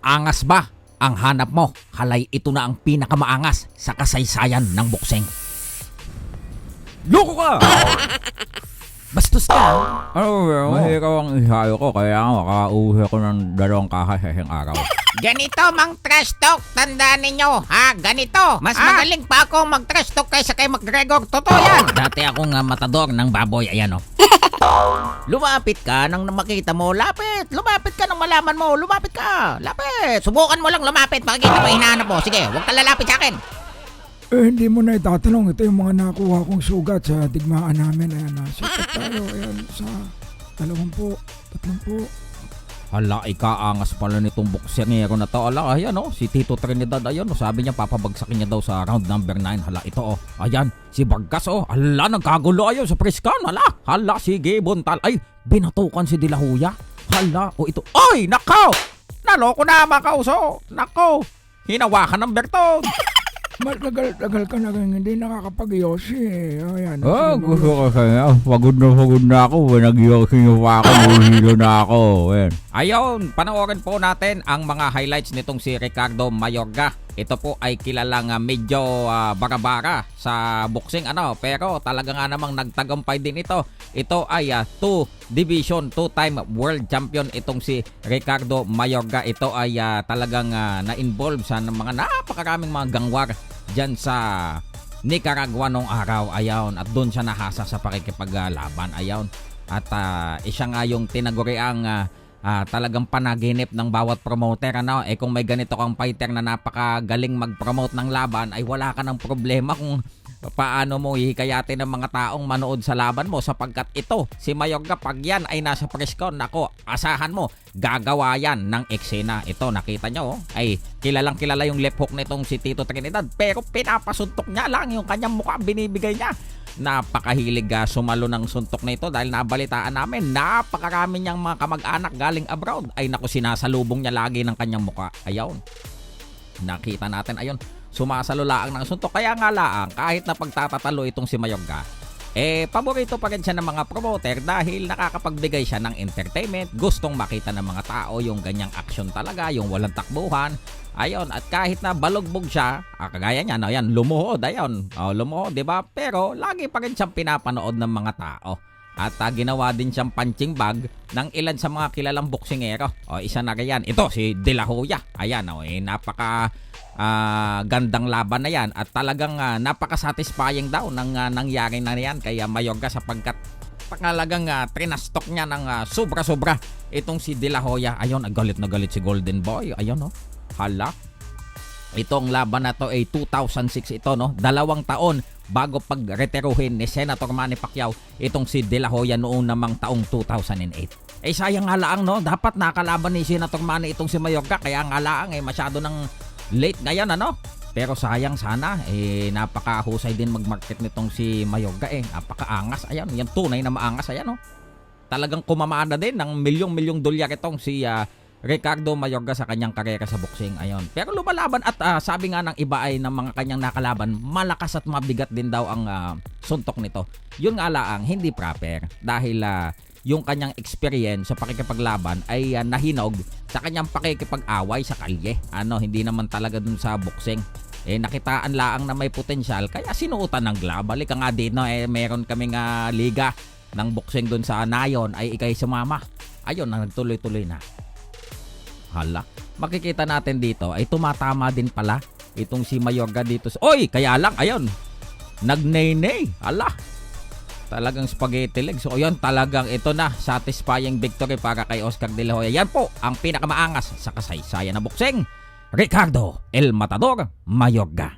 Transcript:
Angas ba ang hanap mo? Halay ito na ang pinakamaangas sa kasaysayan ng boksing. Loko ka! Bastos ka. ano ba? Ikaw ang isayo ko kaya makauwi ko ng dalawang kaha sa isang araw. Ganito mang trash talk, tandaan ninyo, ha? Ganito. Mas Ah. magaling pa ako mag-trash talk kaysa kay McGregor. Totoo yan. Dati akong uh, matador ng baboy. Ayan oh. Lumapit ka nang makita mo, lapit. Lumapit ka nang malaman mo, lumapit ka. Lapit. Subukan mo lang lumapit, makikita mo hinahanap mo. Sige, huwag ka lalapit sa akin. Eh, hindi mo na itatanong. Ito yung mga nakuha kong sugat sa digmaan namin. Ayan, na. Sukat tayo. Ayan, sa dalawampu, tatlumpu. Hala, ikaangas pala nitong boksingero na to. Ala, ayan oh, si Tito Trinidad, ayan oh, sabi niya papabagsakin niya daw sa round number 9. Hala, ito oh, ayan, si Vargas oh, hala, nagkagulo ayon sa Priscan, hala, hala, sige, buntal, ay, binatukan si Dilahuya. Hala, oh ito, ay, nakaw, naloko na mga kauso, nako, hinawakan ng Berton. Matagal-tagal ka na hindi nakakapag-yosi eh. Ayan. Ah, siguro- gusto ko kaya. Pagod na pagod na ako. Nag-yoking pa ako. Nuhilo na ako. Ayan. Ayun, panoorin po natin ang mga highlights nitong si Ricardo Mayorga. Ito po ay kilalang ah, medyo ah, bara-bara sa boxing ano, pero talaga nga namang nagtagumpay din ito. Ito ay 2 division, 2-time world champion itong si Ricardo Mayorga. Ito ay ah, talagang ah, na-involve sa mga napakaraming mga gangwar diyan sa Nicaragua nung araw. Ayaw, at doon siya nahasa sa pakikipaglaban. Ayaw. At ah, siya nga yung tinaguriang ah, ah, talagang panaginip ng bawat promoter ano eh kung may ganito kang fighter na napakagaling mag-promote ng laban ay wala ka ng problema kung paano mo hihikayatin ng mga taong manood sa laban mo sapagkat ito si Mayorga pag yan ay nasa preskon nako asahan mo gagawa yan ng eksena. Ito nakita nyo oh, ay kilalang kilala yung left hook nitong si Tito Trinidad. Pero pinapasuntok niya lang yung kanyang mukha binibigay niya. Napakahilig ah, sumalo ng suntok na ito dahil nabalitaan namin napakarami niyang mga kamag-anak galing abroad. Ay naku sinasalubong niya lagi ng kanyang muka ayaw nakita natin ayon sumasalo laang ng suntok kaya nga laang kahit na pagtatatalo itong si Mayorga eh paborito pa rin siya ng mga promoter dahil nakakapagbigay siya ng entertainment gustong makita ng mga tao yung ganyang action talaga yung walang takbuhan Ayon, at kahit na balugbog siya, ah, kagaya niya, no, yan, lumuhod, ayon. Oh, lumuhod, di ba? Pero lagi pa rin siyang pinapanood ng mga tao. At ah, ginawa din siyang punching bag ng ilan sa mga kilalang boksingero. O, isa na yan. Ito, si De La Hoya. Ayan, oh, eh, napaka ah, gandang laban na yan. At talagang ah, napaka-satisfying daw ng ah, nangyari na yan kay ah, Mayorga sapagkat pakalagang uh, trinastok niya ng ah, sobra-sobra itong si De La Hoya. Ayun, galit na galit si Golden Boy. Ayun, oh. Hala. Itong laban na to ay 2006 ito no. Dalawang taon bago pagreteruhin ni Senator Manny Pacquiao itong si De La Hoya noong namang taong 2008. Eh sayang nga laang no, dapat nakalaban ni Senator Manny itong si Mayorga kaya nga laang eh masyado ng late ngayon ano. Pero sayang sana eh napakahusay din magmarket nitong si Mayorga eh. Napakaangas ayan, yan tunay na maangas ayan no. Talagang kumamana din ng milyong-milyong dolyar itong si ah, Ricardo Mayorga sa kanyang karera sa boxing. Ayon. Pero lumalaban at ah, sabi nga ng iba ay ng mga kanyang nakalaban, malakas at mabigat din daw ang ah, suntok nito. Yun nga laang, hindi proper. Dahil ah, yung kanyang experience sa pakikipaglaban ay ah, nahinog sa kanyang pakikipag-away sa kalye. Ano, hindi naman talaga dun sa boxing. Eh nakitaan laang na may potensyal kaya sinuotan ng glove. Balik nga dito eh meron kaming ah, liga ng boxing dun sa Nayon ay ikay sumama. Ayun, nagtuloy-tuloy na. Hala. Makikita natin dito ay tumatama din pala itong si Mayorga dito. sa- Oy, kaya lang, ayun. Nagnay-nay. Hala. Talagang spaghetti legs. So, yun, talagang ito na. Satisfying victory para kay Oscar De La Hoya. Yan po ang pinakamaangas sa kasaysayan na boxing. Ricardo El Matador Mayorga.